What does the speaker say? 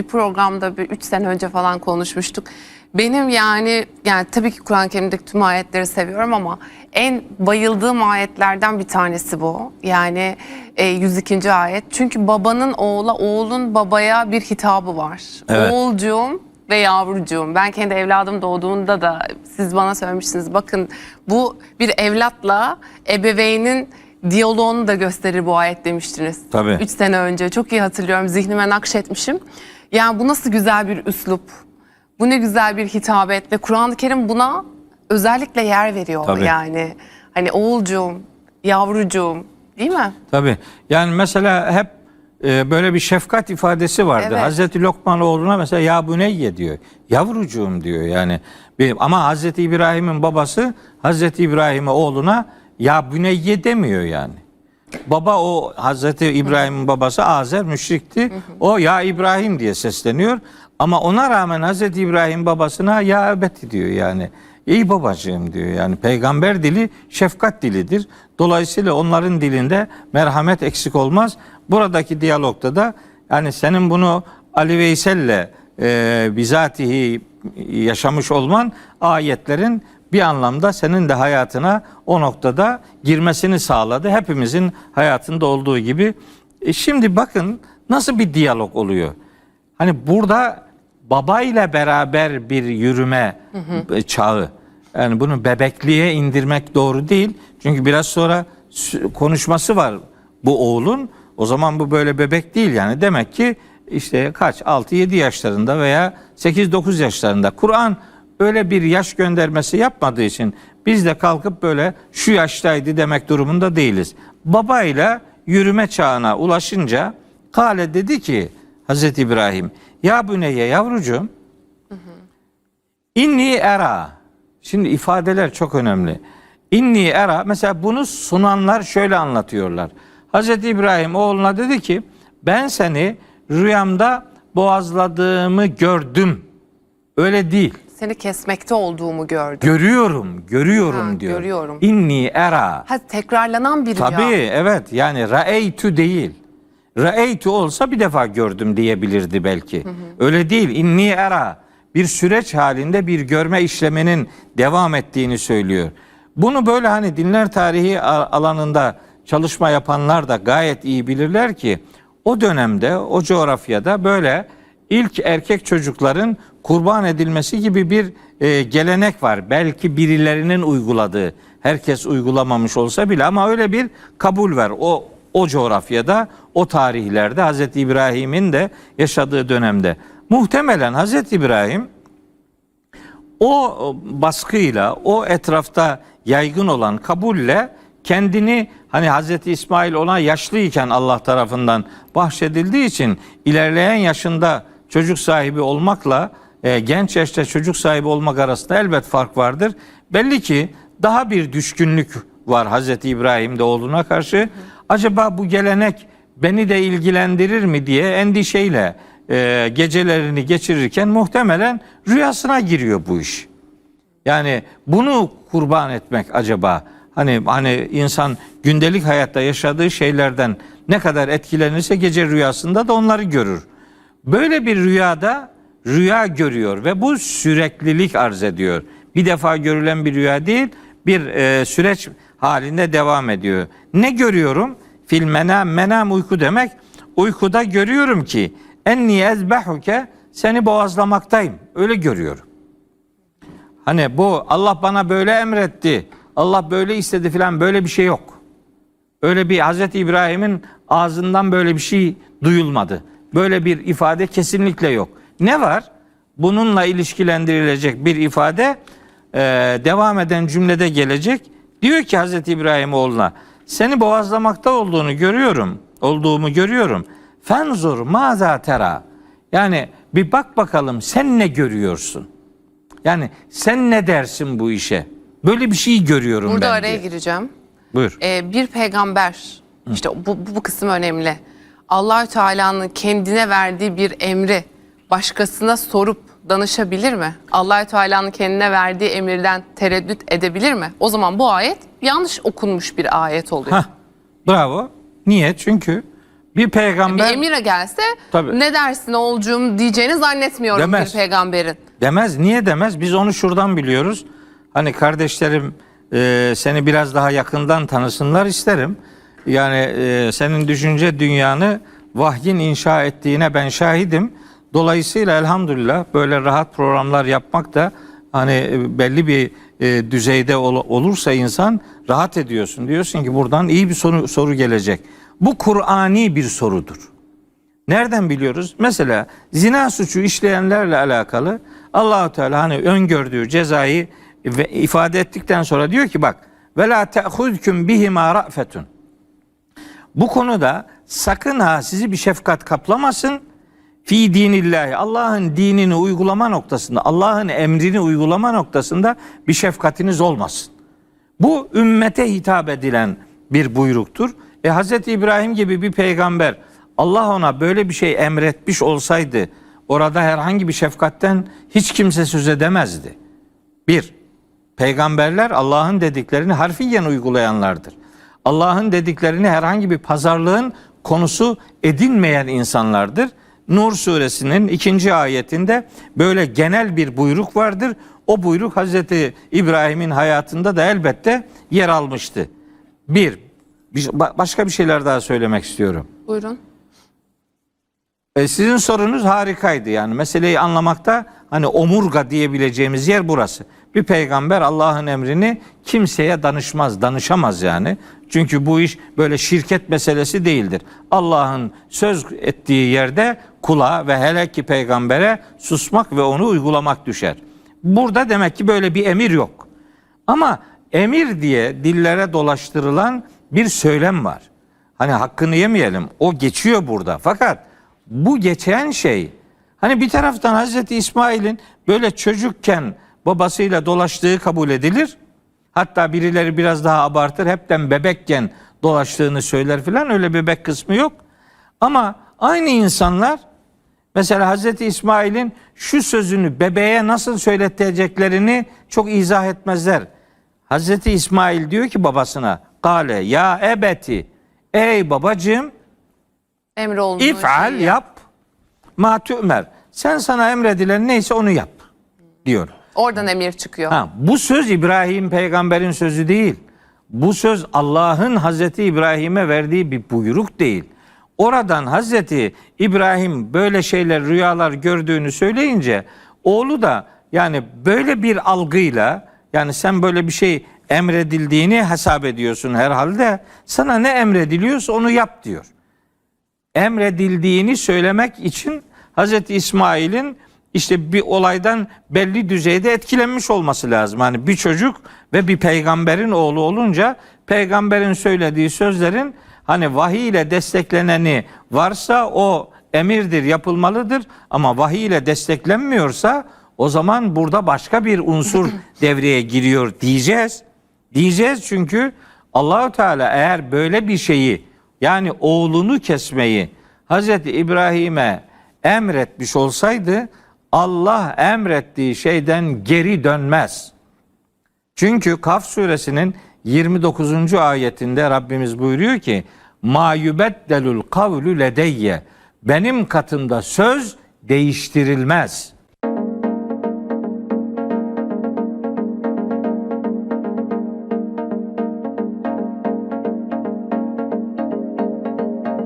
bir programda bir 3 sene önce falan konuşmuştuk. Benim yani yani tabii ki Kur'an-ı Kerim'deki tüm ayetleri seviyorum ama en bayıldığım ayetlerden bir tanesi bu. Yani e, 102. ayet. Çünkü babanın oğula, oğlun babaya bir hitabı var. Evet. Oğulcuğum ve yavrucuğum. Ben kendi evladım doğduğunda da siz bana söylemiştiniz. Bakın bu bir evlatla ebeveynin diyaloğunu da gösterir bu ayet demiştiniz. Tabii. 3 sene önce. Çok iyi hatırlıyorum. Zihnime nakşetmişim. Yani bu nasıl güzel bir üslup. Bu ne güzel bir hitabet ve Kur'an-ı Kerim buna özellikle yer veriyor Tabii. yani. Hani oğulcuğum, yavrucuğum değil mi? Tabii. Yani mesela hep e, böyle bir şefkat ifadesi vardır. Evet. Hazreti Lokman oğluna mesela ya büneyye diyor. Yavrucuğum diyor yani. Ama Hazreti İbrahim'in babası Hazreti İbrahim'e oğluna ya büneyye demiyor yani. Baba o Hazreti İbrahim'in babası Azer müşrikti. O ya İbrahim diye sesleniyor. Ama ona rağmen Hazreti İbrahim babasına ya ebeti diyor yani. İyi babacığım diyor yani peygamber dili şefkat dilidir. Dolayısıyla onların dilinde merhamet eksik olmaz. Buradaki diyalogda da yani senin bunu Ali Veysel'le e, bizatihi yaşamış olman ayetlerin bir anlamda senin de hayatına o noktada girmesini sağladı. Hepimizin hayatında olduğu gibi. E şimdi bakın nasıl bir diyalog oluyor. Hani burada babayla beraber bir yürüme e, çağı. Yani bunu bebekliğe indirmek doğru değil. Çünkü biraz sonra konuşması var bu oğlun. O zaman bu böyle bebek değil yani. Demek ki işte kaç 6-7 yaşlarında veya 8-9 yaşlarında. Kur'an öyle bir yaş göndermesi yapmadığı için biz de kalkıp böyle şu yaştaydı demek durumunda değiliz. Babayla yürüme çağına ulaşınca Kale dedi ki Hazreti İbrahim ya büneye yavrucuğum inni era şimdi ifadeler çok önemli. İnni era mesela bunu sunanlar şöyle anlatıyorlar. Hazreti İbrahim oğluna dedi ki ben seni rüyamda boğazladığımı gördüm. Öyle değil. Seni kesmekte olduğumu gördüm. Görüyorum, görüyorum Ha, diyor. görüyorum. İnni era. Ha tekrarlanan bir Tabii rüya. evet yani ra'eytü değil. Ra'eytü olsa bir defa gördüm diyebilirdi belki. Öyle değil. İnni era bir süreç halinde bir görme işleminin devam ettiğini söylüyor. Bunu böyle hani dinler tarihi alanında çalışma yapanlar da gayet iyi bilirler ki o dönemde o coğrafyada böyle ilk erkek çocukların kurban edilmesi gibi bir e, gelenek var. Belki birilerinin uyguladığı, herkes uygulamamış olsa bile ama öyle bir kabul var. O o coğrafyada, o tarihlerde Hazreti İbrahim'in de yaşadığı dönemde. Muhtemelen Hazreti İbrahim o baskıyla, o etrafta yaygın olan kabulle kendini hani Hazreti İsmail ona yaşlıyken Allah tarafından bahşedildiği için ilerleyen yaşında çocuk sahibi olmakla e, genç yaşta çocuk sahibi olmak arasında elbet fark vardır. Belli ki daha bir düşkünlük var Hazreti İbrahim'de oğluna karşı. Acaba bu gelenek beni de ilgilendirir mi diye endişeyle e, gecelerini geçirirken muhtemelen rüyasına giriyor bu iş. Yani bunu kurban etmek acaba hani hani insan gündelik hayatta yaşadığı şeylerden ne kadar etkilenirse gece rüyasında da onları görür. Böyle bir rüyada rüya görüyor ve bu süreklilik arz ediyor. Bir defa görülen bir rüya değil, bir e, süreç halinde devam ediyor. Ne görüyorum? Fil menam, menam uyku demek. Uykuda görüyorum ki enni ezbehuke seni boğazlamaktayım. Öyle görüyorum. Hani bu Allah bana böyle emretti. Allah böyle istedi filan böyle bir şey yok. Öyle bir Hazreti İbrahim'in ağzından böyle bir şey duyulmadı. Böyle bir ifade kesinlikle yok. Ne var? Bununla ilişkilendirilecek bir ifade e, devam eden cümlede gelecek. Diyor ki Hazreti İbrahim oğluna seni boğazlamakta olduğunu görüyorum. Olduğumu görüyorum. Fenzur maza tera. Yani bir bak bakalım sen ne görüyorsun? Yani sen ne dersin bu işe? Böyle bir şey görüyorum Burada ben. araya diyor. gireceğim. Buyur. Ee, bir peygamber işte bu, bu, bu kısım önemli. Allahü Teala'nın kendine verdiği bir emri başkasına sorup danışabilir mi? Allahü Teala'nın kendine verdiği emirden tereddüt edebilir mi? O zaman bu ayet yanlış okunmuş bir ayet oluyor. Hah, bravo. Niye? Çünkü Bir Bir peygamber emire gelse Tabii. ne dersin oğulcuğum diyeceğini zannetmiyorum Demez. bir peygamberin. demez. Niye demez? Biz onu şuradan biliyoruz. Hani kardeşlerim e, seni biraz daha yakından tanısınlar isterim. Yani e, senin düşünce dünyanı vahyin inşa ettiğine ben şahidim. Dolayısıyla elhamdülillah böyle rahat programlar yapmak da hani e, belli bir e, düzeyde ol- olursa insan rahat ediyorsun. Diyorsun ki buradan iyi bir soru, soru gelecek. Bu Kur'ani bir sorudur. Nereden biliyoruz? Mesela zina suçu işleyenlerle alakalı Allahu Teala hani öngördüğü cezayı ve ifade ettikten sonra diyor ki bak ve la ta'khudkum bihima ra'fetun. Bu konuda sakın ha sizi bir şefkat kaplamasın. Fi dinillahi Allah'ın dinini uygulama noktasında, Allah'ın emrini uygulama noktasında bir şefkatiniz olmasın. Bu ümmete hitap edilen bir buyruktur. E Hz. İbrahim gibi bir peygamber Allah ona böyle bir şey emretmiş olsaydı orada herhangi bir şefkatten hiç kimse söz edemezdi. Bir, peygamberler Allah'ın dediklerini harfiyen uygulayanlardır. Allah'ın dediklerini herhangi bir pazarlığın konusu edinmeyen insanlardır. Nur suresinin ikinci ayetinde böyle genel bir buyruk vardır. O buyruk Hazreti İbrahim'in hayatında da elbette yer almıştı. Bir, bir- ba- başka bir şeyler daha söylemek istiyorum. Buyurun. E, sizin sorunuz harikaydı yani meseleyi anlamakta hani omurga diyebileceğimiz yer burası. Bir peygamber Allah'ın emrini kimseye danışmaz, danışamaz yani. Çünkü bu iş böyle şirket meselesi değildir. Allah'ın söz ettiği yerde kula ve hele ki peygambere susmak ve onu uygulamak düşer. Burada demek ki böyle bir emir yok. Ama emir diye dillere dolaştırılan bir söylem var. Hani hakkını yemeyelim. O geçiyor burada. Fakat bu geçen şey hani bir taraftan Hazreti İsmail'in böyle çocukken babasıyla dolaştığı kabul edilir. Hatta birileri biraz daha abartır. Hepten bebekken dolaştığını söyler filan. Öyle bebek kısmı yok. Ama aynı insanlar Mesela Hazreti İsmail'in şu sözünü bebeğe nasıl söyleteceklerini çok izah etmezler. Hazreti İsmail diyor ki babasına Kale ya ebeti ey babacığım Emre olduğu if'al şeyi yap ma tü'mer. Sen sana emredilen neyse onu yap diyor. Oradan emir çıkıyor. Ha, bu söz İbrahim peygamberin sözü değil. Bu söz Allah'ın Hazreti İbrahim'e verdiği bir buyruk değil. Oradan Hazreti İbrahim böyle şeyler rüyalar gördüğünü söyleyince oğlu da yani böyle bir algıyla yani sen böyle bir şey emredildiğini hesap ediyorsun herhalde. Sana ne emrediliyorsa onu yap diyor emredildiğini söylemek için Hazreti İsmail'in işte bir olaydan belli düzeyde etkilenmiş olması lazım. Hani bir çocuk ve bir peygamberin oğlu olunca peygamberin söylediği sözlerin hani vahiy ile destekleneni varsa o emirdir, yapılmalıdır ama vahiy ile desteklenmiyorsa o zaman burada başka bir unsur devreye giriyor diyeceğiz. Diyeceğiz çünkü Allahu Teala eğer böyle bir şeyi yani oğlunu kesmeyi Hazreti İbrahim'e emretmiş olsaydı Allah emrettiği şeyden geri dönmez. Çünkü Kaf suresinin 29. ayetinde Rabbimiz buyuruyor ki ma yubeddelul kavlu ledeyye benim katımda söz değiştirilmez.